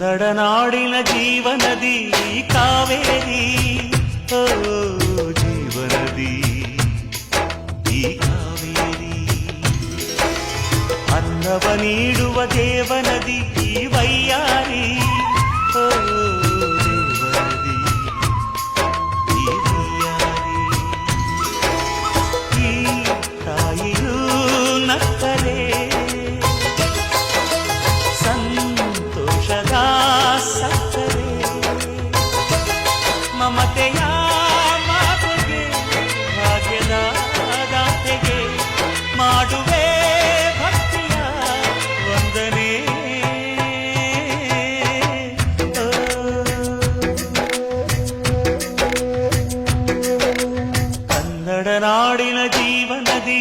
నడనాడిన జీవనది Kaveri జీవనది Kaveri అన్నవ నీడువ దేవనది நடனாடின ஜீவனதீ